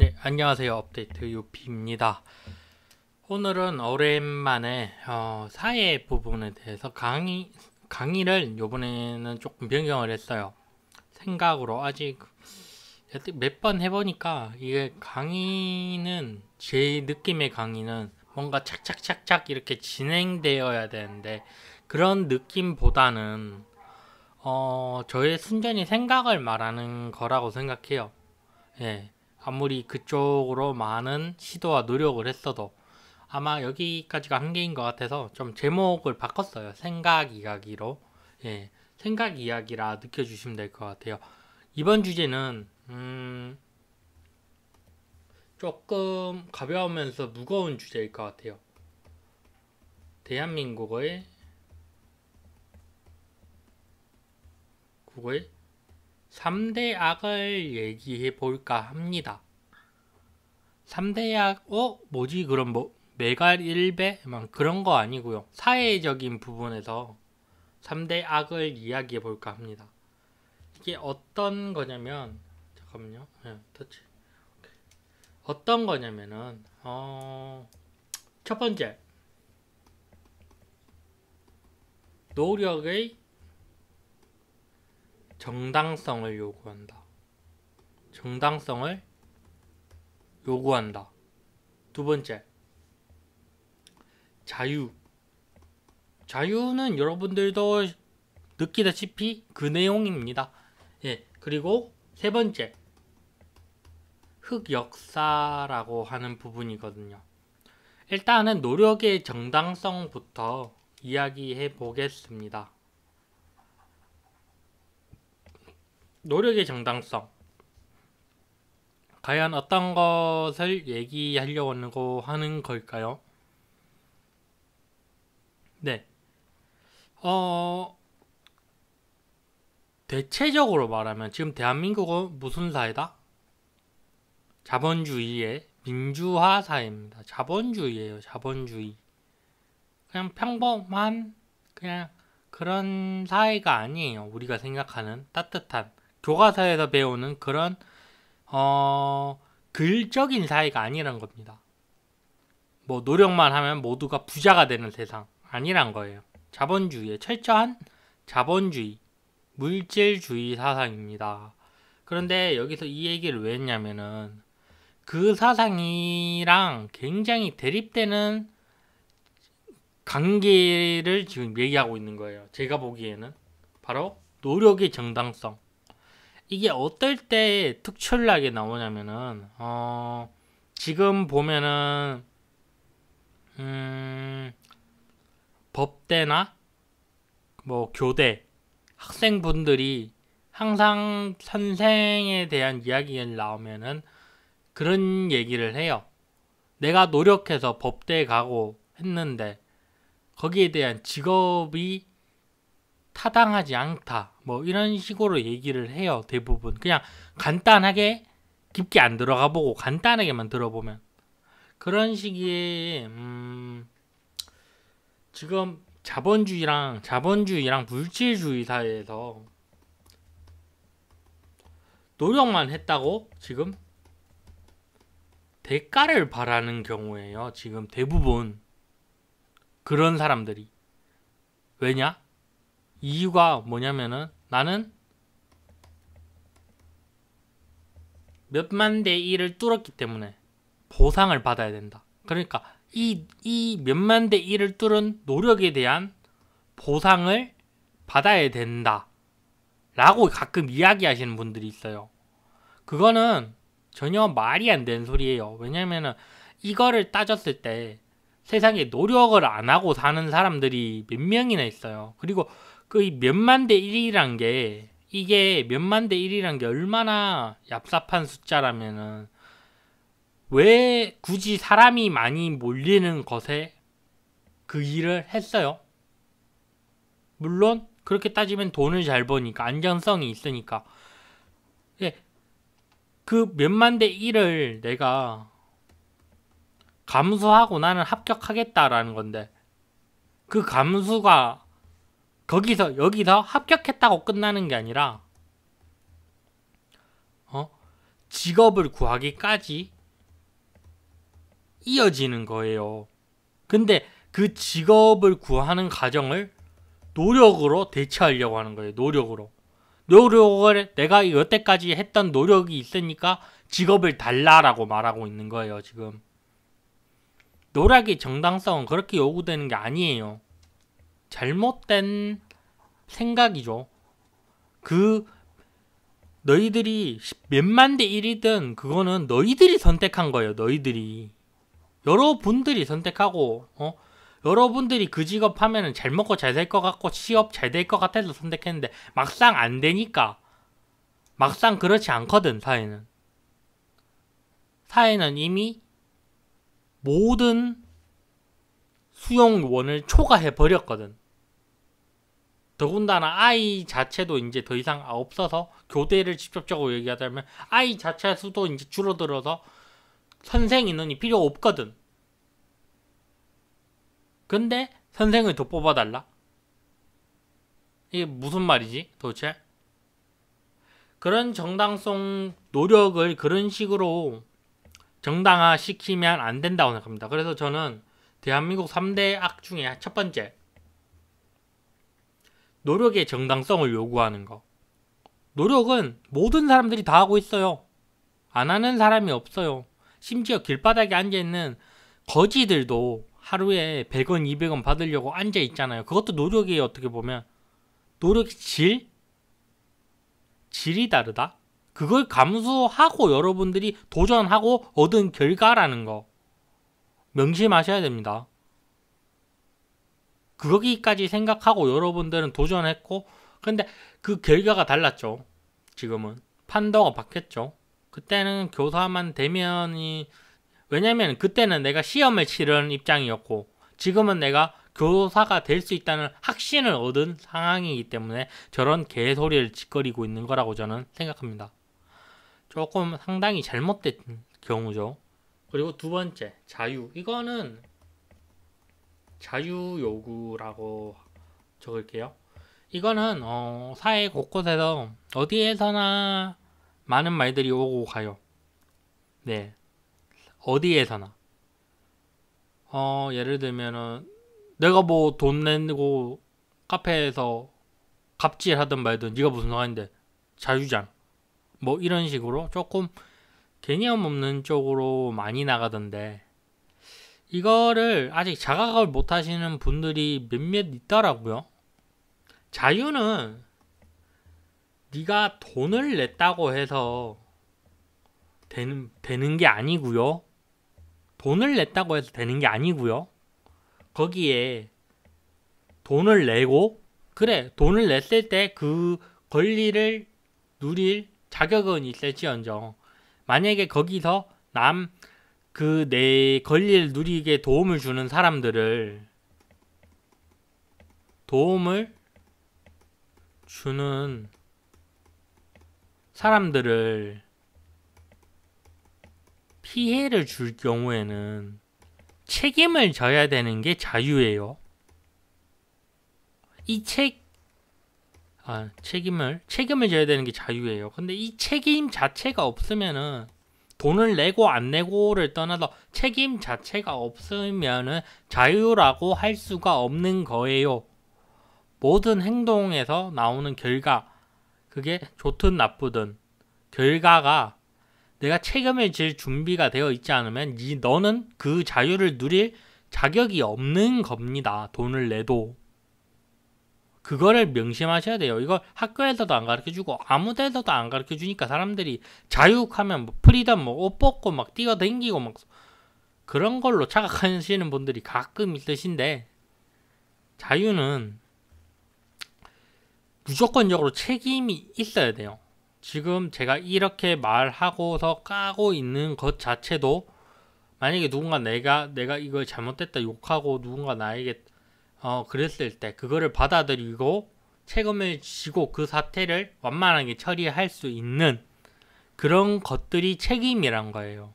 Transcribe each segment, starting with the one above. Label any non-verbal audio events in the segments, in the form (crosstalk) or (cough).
네, 안녕하세요. 업데이트 유피입니다. 오늘은 오랜만에 어, 사회 부분에 대해서 강의 강의를 요번에는 조금 변경을 했어요. 생각으로 아직 몇 번 해보니까 이게 강의는 제 느낌의 강의는 뭔가 착착착착 이렇게 진행되어야 되는데 그런 느낌보다는 어, 저의 순전히 생각을 말하는 거라고 생각해요. 예. 아무리 그쪽으로 많은 시도와 노력을 했어도 아마 여기까지가 한계인 것 같아서 좀 제목을 바꿨어요. 생각 이야기로. 예. 생각 이야기라 느껴주시면 될 것 같아요. 이번 주제는, 음, 조금 가벼우면서 무거운 주제일 것 같아요. 대한민국의 국의 3대 악을 얘기해 볼까 합니다. 3대 악, 어? 뭐지? 그럼 뭐, 메갈 1배? 막 그런 거 아니고요. 사회적인 부분에서 3대 악을 이야기해 볼까 합니다. 이게 어떤 거냐면, 잠깐만요. 네, 터치. 어떤 거냐면은, 어, 첫 번째. 노력의 정당성을 요구한다. 정당성을 요구한다. 두 번째, 자유. 자유는 여러분들도 느끼다시피 그 내용입니다. 예, 그리고 세 번째, 흑역사라고 하는 부분이거든요. 일단은 노력의 정당성부터 이야기해 보겠습니다. 노력의 정당성. 과연 어떤 것을 얘기하려고 하는 걸까요? 네. 어, 대체적으로 말하면 지금 대한민국은 무슨 사회다? 자본주의의 민주화 사회입니다. 자본주의예요. 자본주의. 그냥 평범한 그냥 그런 사회가 아니에요. 우리가 생각하는 따뜻한 교과서에서 배우는 그런 어, 글적인 사회가 아니란 겁니다. 뭐 노력만 하면 모두가 부자가 되는 세상 아니란 거예요. 자본주의의 철저한 자본주의, 물질주의 사상입니다. 그런데 여기서 이 얘기를 왜 했냐면은 그 사상이랑 굉장히 대립되는 관계를 지금 얘기하고 있는 거예요. 제가 보기에는 바로 노력의 정당성. 이게 어떨 때 특출나게 나오냐면은 어 지금 보면은 음 법대나 뭐 교대 학생분들이 항상 선생에 대한 이야기가 나오면은 그런 얘기를 해요. 내가 노력해서 법대에 가고 했는데 거기에 대한 직업이 타당하지 않다. 뭐 이런 식으로 얘기를 해요. 대부분. 그냥 간단하게 깊게 안 들어가 보고 간단하게만 들어보면 그런 식의 음 지금 자본주의랑 자본주의랑 물질주의 사회에서 노력만 했다고 지금 대가를 바라는 경우에요. 지금 대부분 그런 사람들이 왜냐? 이유가 뭐냐면은 나는 몇만 대 1을 뚫었기 때문에 보상을 받아야 된다. 그러니까 이, 이 몇만 대 1을 뚫은 노력에 대한 보상을 받아야 된다. 라고 가끔 이야기하시는 분들이 있어요. 그거는 전혀 말이 안 되는 소리예요. 왜냐면은 이거를 따졌을 때 세상에 노력을 안 하고 사는 사람들이 몇 명이나 있어요. 그리고 그 몇만 대 1이란 게 이게 몇만 대 1이란 게 얼마나 얍삽한 숫자라면은 왜 굳이 사람이 많이 몰리는 것에 그 일을 했어요? 물론 그렇게 따지면 돈을 잘 버니까 안정성이 있으니까 예, 그 몇만 대 1을 내가 감수하고 나는 합격하겠다라는 건데 그 감수가 거기서 여기서 합격했다고 끝나는 게 아니라 어 직업을 구하기까지 이어지는 거예요. 근데 그 직업을 구하는 과정을 노력으로 대처하려고 하는 거예요. 노력으로. 노력을 내가 여태까지 했던 노력이 있으니까 직업을 달라라고 말하고 있는 거예요, 지금. 노력의 정당성은 그렇게 요구되는 게 아니에요. 잘못된 생각이죠. 그 너희들이 몇만 대 1이든 그거는 너희들이 선택한 거예요. 너희들이. 여러분들이 선택하고 어? 여러분들이 그 직업 하면은 잘 먹고 잘살것 같고 취업 잘 될 것 같아서 선택했는데 막상 안 되니까 막상 그렇지 않거든 사회는 사회는 이미 모든 수용원을 초과해 버렸거든 더군다나 아이 자체도 이제 더 이상 없어서 교대를 직접적으로 얘기하자면 아이 자체 수도 이제 줄어들어서 선생 인원이 필요 없거든. 근데 선생을 더 뽑아달라? 이게 무슨 말이지 도대체? 그런 정당성 노력을 그런 식으로 정당화 시키면 안 된다고 생각합니다. 그래서 저는 대한민국 3대 악 중에 첫 번째 노력의 정당성을 요구하는 거. 노력은 모든 사람들이 다 하고 있어요. 안 하는 사람이 없어요. 심지어 길바닥에 앉아있는 거지들도 하루에 100원, 200원 받으려고 앉아 있잖아요. 그것도 노력이에요, 어떻게 보면. 노력의 질? 질이 다르다? 그걸 감수하고 여러분들이 도전하고 얻은 결과라는 거. 명심하셔야 됩니다. 거기까지 생각하고 여러분들은 도전했고 근데 그 결과가 달랐죠. 지금은 판도가 바뀌었죠. 그때는 교사만 되면이 왜냐면 그때는 내가 시험을 치르는 입장이었고 지금은 내가 교사가 될 수 있다는 확신을 얻은 상황이기 때문에 저런 개소리를 짓거리고 있는 거라고 저는 생각합니다. 조금 상당히 잘못된 경우죠. 그리고 두 번째, 자유. 이거는 자유 요구라고 적을게요. 이거는 어, 사회 곳곳에서 어디에서나 많은 말들이 오고 가요. 네. 어디에서나. 어, 예를 들면은 내가 뭐 돈 내고 카페에서 갑질하든 말든 네가 무슨 상관인데 자유잖아. 뭐 이런 식으로 조금 개념 없는 쪽으로 많이 나가던데 이거를 아직 자각을 못 하시는 분들이 몇몇 있더라고요. 자유는 네가 돈을 냈다고 해서 되는 되는 게 아니고요. 돈을 냈다고 해서 되는 게 아니고요. 거기에 돈을 내고 그래 돈을 냈을 때 그 권리를 누릴 자격은 있을지언정 만약에 거기서 남 그 내 권리를 누리게 도움을 주는 사람들을 도움을 주는 사람들을 피해를 줄 경우에는 책임을 져야 되는 게 자유예요. 이 책, 아, 책임을, 책임을 져야 되는 게 자유예요. 근데 이 책임 자체가 없으면은 돈을 내고 안 내고를 떠나서 책임 자체가 없으면 자유라고 할 수가 없는 거예요. 모든 행동에서 나오는 결과, 그게 좋든 나쁘든 결과가 내가 책임을 질 준비가 되어 있지 않으면 이 너는 그 자유를 누릴 자격이 없는 겁니다. 돈을 내도. 그거를 명심하셔야 돼요. 이걸 학교에서도 안 가르쳐 주고 아무 데서도 안 가르쳐 주니까 사람들이 자유하면 뭐 프리덤 뭐 옷 벗고 막 뛰어댕기고 막 그런 걸로 착각하시는 분들이 가끔 있으신데 자유는 무조건적으로 책임이 있어야 돼요. 지금 제가 이렇게 말하고서 까고 있는 것 자체도 만약에 누군가 내가 내가 이걸 잘못됐다 욕하고 누군가 나에게 어, 그랬을 때 그거를 받아들이고 책임을 지고 그 사태를 완만하게 처리할 수 있는 그런 것들이 책임이란 거예요.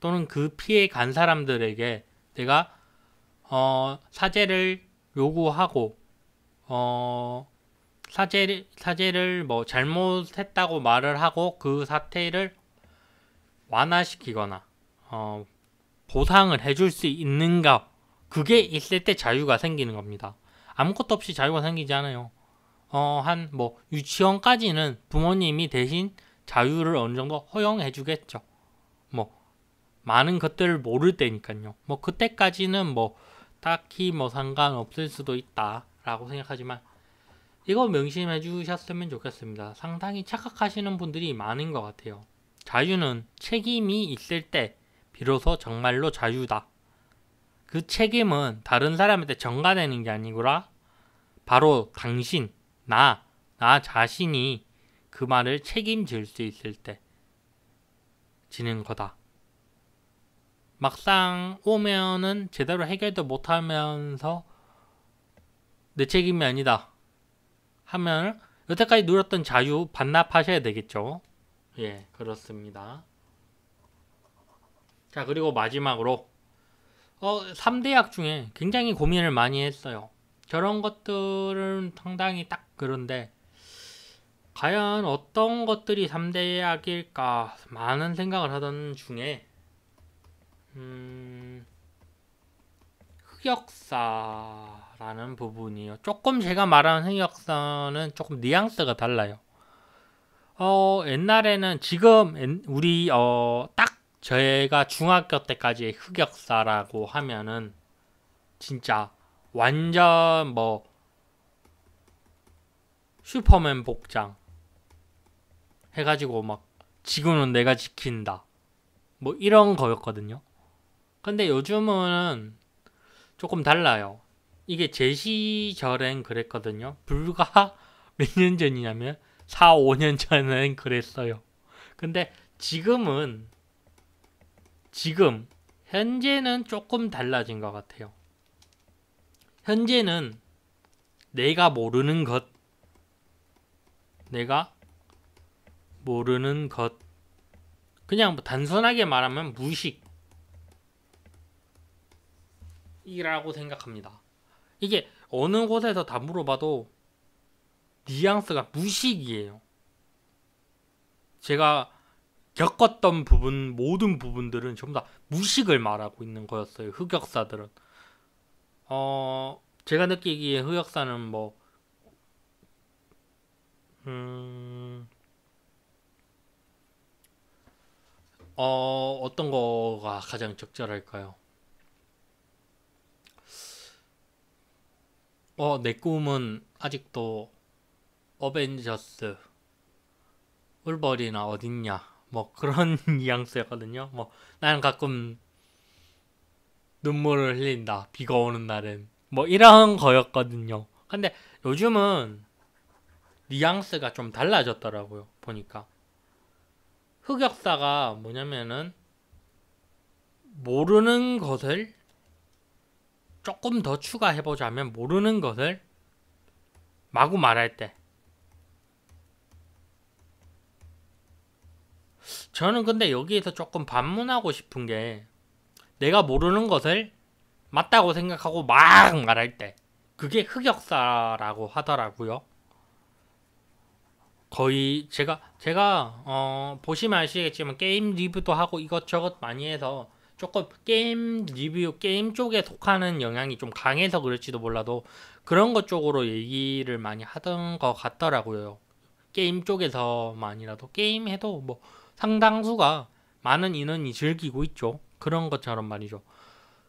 또는 그 피해 간 사람들에게 내가 어, 사죄를 요구하고 어, 사죄를 사죄를 뭐 잘못했다고 말을 하고 그 사태를 완화시키거나 어, 보상을 해줄 수 있는가 그게 있을 때 자유가 생기는 겁니다. 아무것도 없이 자유가 생기지 않아요. 어, 한 뭐 유치원까지는 부모님이 대신 자유를 어느 정도 허용해 주겠죠. 뭐 많은 것들을 모를 때니까요. 뭐 그때까지는 뭐 딱히 뭐 상관없을 수도 있다라고 생각하지만 이거 명심해 주셨으면 좋겠습니다. 상당히 착각하시는 분들이 많은 것 같아요. 자유는 책임이 있을 때 비로소 정말로 자유다. 그 책임은 다른 사람한테 전가되는 게 아니구라. 바로 당신, 나, 나 자신이 그 말을 책임질 수 있을 때 지는 거다. 막상 오면은 제대로 해결도 못하면서 내 책임이 아니다. 하면 여태까지 누렸던 자유 반납하셔야 되겠죠. 예, 그렇습니다. 자, 그리고 마지막으로 어, 3대약 중에 굉장히 고민을 많이 했어요. 저런 것들은 상당히 딱 그런데 과연 어떤 것들이 3대약일까 많은 생각을 하던 중에 음, 흑역사라는 부분이요. 조금 제가 말하는 흑역사는 조금 뉘앙스가 달라요. 어, 옛날에는 지금 우리 어, 딱 저희가 중학교 때까지의 흑역사라고 하면은 진짜 완전 뭐 슈퍼맨 복장 해가지고 막 지구는 내가 지킨다 뭐 이런 거였거든요. 근데 요즘은 조금 달라요. 이게 제 시절엔 그랬거든요. 불과 (laughs) 몇 년 전이냐면 4, 5년 전엔 그랬어요. 근데 지금은 지금 현재는 조금 달라진 것 같아요. 현재는 내가 모르는 것, 내가 모르는 것, 그냥 뭐 단순하게 말하면 무식이라고 생각합니다. 이게 어느 곳에서 다 물어봐도 뉘앙스가 무식이에요. 제가 겪었던 부분 모든 부분들은 전부 다 무식을 말하고 있는 거였어요. 흑역사들은. 어 제가 느끼기에 흑역사는 뭐 음, 어, 어떤 거가 가장 적절할까요? 어, 내 꿈은 아직도 어벤져스, 울버리나 어딨냐, 뭐 그런 (laughs) 뉘앙스였거든요. 뭐 나는 가끔 눈물을 흘린다. 비가 오는 날은 뭐 이런 거였거든요. 근데 요즘은 뉘앙스가 좀 달라졌더라고요. 보니까 흑역사가 뭐냐면은 모르는 것을 조금 더 추가해보자면 모르는 것을 마구 말할 때 저는 근데 여기에서 조금 반문하고 싶은 게 내가 모르는 것을 맞다고 생각하고 막 말할 때 그게 흑역사라고 하더라고요. 거의 제가 제가 어 보시면 아시겠지만 게임 리뷰도 하고 이것저것 많이 해서 조금 게임 리뷰 게임 쪽에 속하는 영향이 좀 강해서 그럴지도 몰라도 그런 것 쪽으로 얘기를 많이 하던 것 같더라고요. 게임 쪽에서만이라도 게임 해도 뭐 상당수가 많은 인원이 즐기고 있죠. 그런 것처럼 말이죠.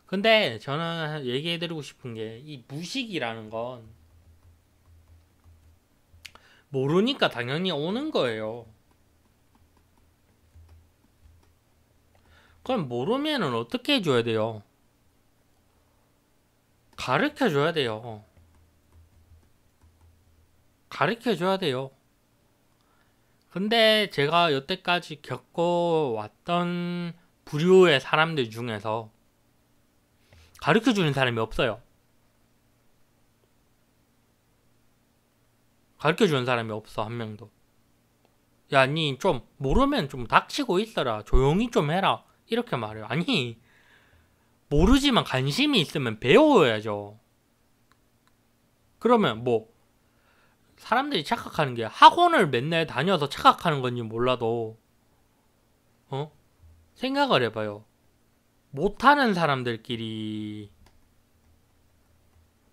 근데 저는 얘기해드리고 싶은 게 이 무식이라는 건 모르니까 당연히 오는 거예요. 그럼 모르면은 어떻게 해줘야 돼요? 가르쳐 줘야 돼요. 가르쳐 줘야 돼요. 근데 제가 여태까지 겪어왔던 부류의 사람들 중에서 가르쳐 주는 사람이 없어요. 가르쳐 주는 사람이 없어, 한 명도. 야, 니 좀 모르면 좀 닥치고 있어라. 조용히 좀 해라. 이렇게 말해요. 아니, 모르지만 관심이 있으면 배워야죠. 그러면 뭐 사람들이 착각하는 게 학원을 맨날 다녀서 착각하는 건지 몰라도 어 생각을 해봐요. 못하는 사람들끼리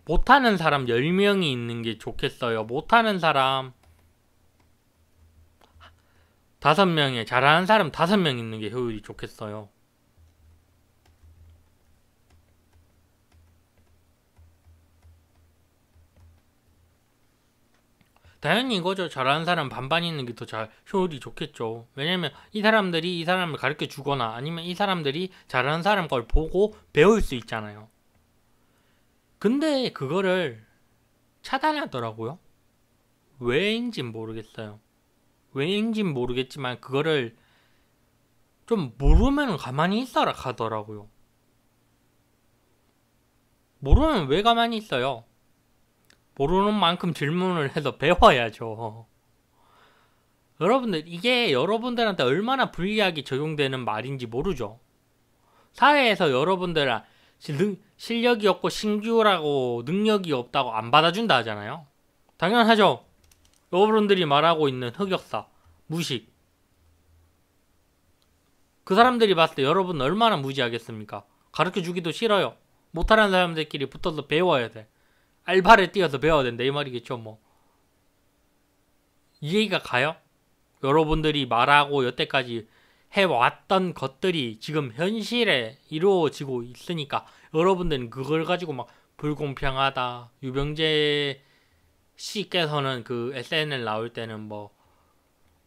못하는 사람 10명이 있는 게 좋겠어요. 못하는 사람 5명에 잘하는 사람 5명 있는 게 효율이 좋겠어요. 당연히 이거죠. 잘하는 사람 반반 있는 게 더 잘 효율이 좋겠죠. 왜냐면 이 사람들이 이 사람을 가르쳐 주거나 아니면 이 사람들이 잘하는 사람 걸 보고 배울 수 있잖아요. 근데 그거를 차단하더라고요. 왜인진 모르겠어요. 왜인진 모르겠지만 그거를 좀 모르면 가만히 있어라 하더라고요. 모르면 왜 가만히 있어요? 모르는 만큼 질문을 해서 배워야죠. 여러분들, 이게 여러분들한테 얼마나 불리하게 적용되는 말인지 모르죠. 사회에서 여러분들 실력이 없고 신규라고 능력이 없다고 안 받아준다 하잖아요. 당연하죠. 여러분들이 말하고 있는 흑역사, 무식. 그 사람들이 봤을 때 여러분 얼마나 무지하겠습니까? 가르쳐 주기도 싫어요. 못하는 사람들끼리 붙어서 배워야 돼. 알바를 뛰어서 배워야 된다 이 말이겠죠 뭐 이해가 가요? 여러분들이 말하고 여태까지 해왔던 것들이 지금 현실에 이루어지고 있으니까 여러분들은 그걸 가지고 막 불공평하다 유병재 씨께서는 그 SNL 나올 때는 뭐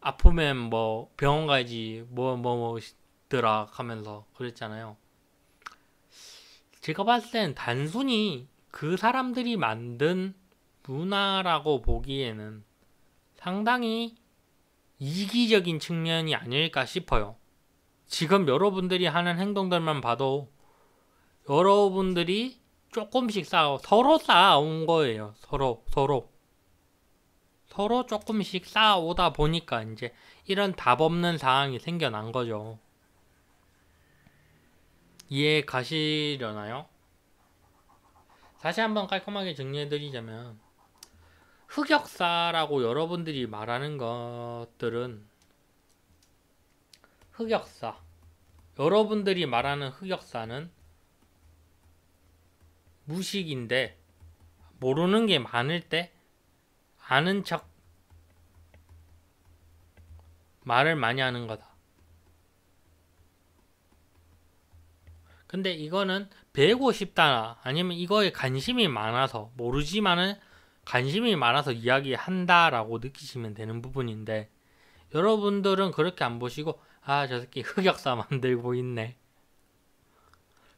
아프면 뭐 병원 가야지 뭐뭐 뭐더라 하면서 그랬잖아요. 제가 봤을 땐 단순히 그 사람들이 만든 문화라고 보기에는 상당히 이기적인 측면이 아닐까 싶어요. 지금 여러분들이 하는 행동들만 봐도 여러분들이 조금씩 쌓아 서로 쌓아온 거예요. 서로 서로 서로 조금씩 쌓아오다 보니까 이제 이런 답 없는 상황이 생겨난 거죠. 이해 가시려나요? 다시 한번 깔끔하게 정리해드리자면 흑역사라고 여러분들이 말하는 것들은 흑역사 여러분들이 말하는 흑역사는 무식인데 모르는 게 많을 때 아는 척 말을 많이 하는 거다. 근데 이거는 배우고 싶다 아니면 이거에 관심이 많아서 모르지만은 관심이 많아서 이야기한다라고 느끼시면 되는 부분인데 여러분들은 그렇게 안 보시고 아 저 새끼 흑역사 (laughs) 만들고 있네.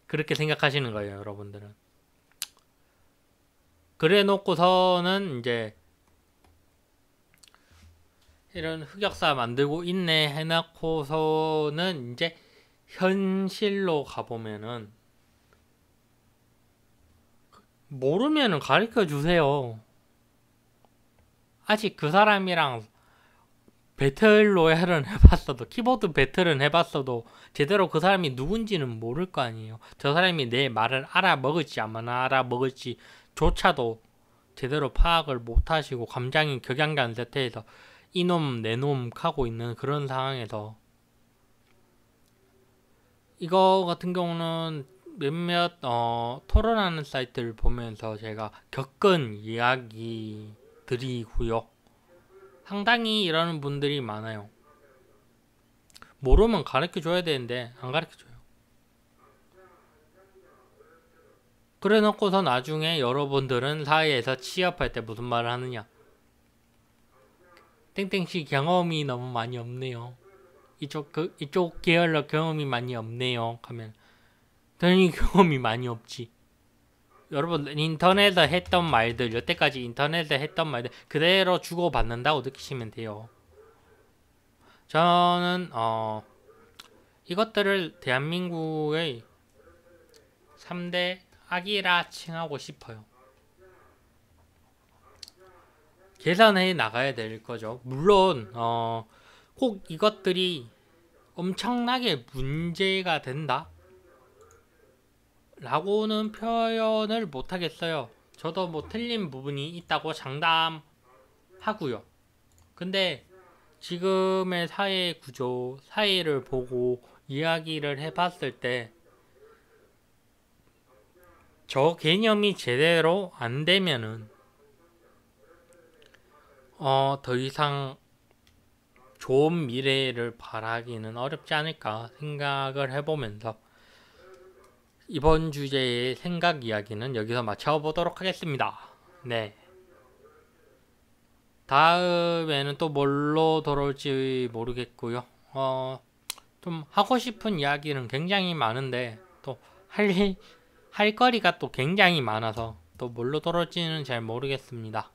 그렇게 생각하시는 거예요 여러분들은. 그래 놓고서는 이제 이런 흑역사 만들고 있네 해놓고서는 이제 현실로 가보면은 모르면은 가르쳐 주세요. 아직 그 사람이랑 배틀 로얄은 (laughs) 해봤어도 키보드 배틀은 해봤어도 제대로 그 사람이 누군지는 모를 거 아니에요. 저 사람이 내 말을 알아먹을지 안 알아먹을지 조차도 제대로 파악을 못하시고 감장이 격양간 상태에서 이놈 내놈 하고 있는 그런 상황에서 이거 같은 경우는 몇몇 어, 토론하는 사이트를 보면서 제가 겪은 이야기들이고요. 상당히 이러는 분들이 많아요. 모르면 가르쳐 줘야 되는데 안 가르쳐 줘요. 그래 놓고서 나중에 여러분들은 사회에서 취업할 때 무슨 말을 하느냐? 땡땡씨 경험이 너무 많이 없네요. 이쪽 그 이쪽 계열로 경험이 많이 없네요. 하면 당연히 (laughs) 경험이 많이 없지. 여러분 인터넷에 했던 말들 여태까지 인터넷에 했던 말들 그대로 주고받는다고 느끼시면 돼요. 저는 어 이것들을 대한민국의 3대 악이라 칭하고 싶어요. 개선해 나가야 될 거죠. 물론 어, 꼭 이것들이 엄청나게 문제가 된다? 라고는 표현을 못하겠어요. 저도 뭐 틀린 부분이 있다고 장담하고요. 근데 지금의 사회 구조, 사회를 보고 이야기를 해봤을 때, 저 개념이 제대로 안 되면은, 어, 더 이상 좋은 미래를 바라기는 어렵지 않을까 생각을 해보면서, 이번 주제의 생각 이야기는 여기서 마쳐보도록 하겠습니다. 네. 다음에는 또 뭘로 돌아올지 모르겠고요. 어, 좀 하고 싶은 이야기는 굉장히 많은데 또 할 할 거리가 또 굉장히 많아서 또 뭘로 돌아올지는 잘 모르겠습니다.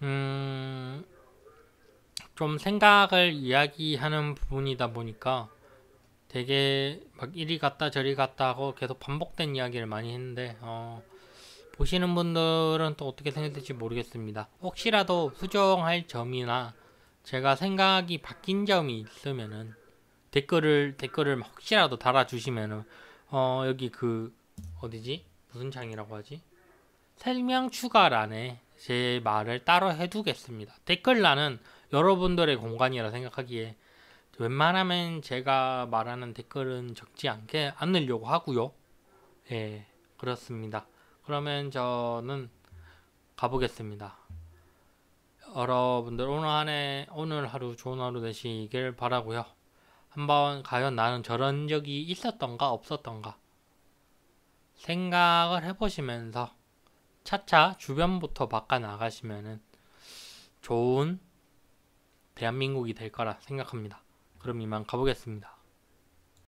음, 좀 생각을 이야기하는 부분이다 보니까 되게 막 이리 갔다 저리 갔다 하고 계속 반복된 이야기를 많이 했는데 어, 보시는 분들은 또 어떻게 생각될지 모르겠습니다. 혹시라도 수정할 점이나 제가 생각이 바뀐 점이 있으면은 댓글을 댓글을 혹시라도 달아주시면은 어 여기 그 어디지 무슨 창이라고 하지 설명 추가란에 제 말을 따로 해두겠습니다. 댓글란은 여러분들의 공간이라 생각하기에 웬만하면 제가 말하는 댓글은 적지 않게 않으려고 하고요. 예, 그렇습니다. 그러면 저는 가보겠습니다. 여러분들 오늘 한해 오늘 하루 좋은 하루 되시길 바라고요. 한번 과연 나는 저런 적이 있었던가 없었던가 생각을 해보시면서 차차 주변부터 바꿔 나가시면은 좋은 대한민국이 될 거라 생각합니다. 그럼 이만 가보겠습니다.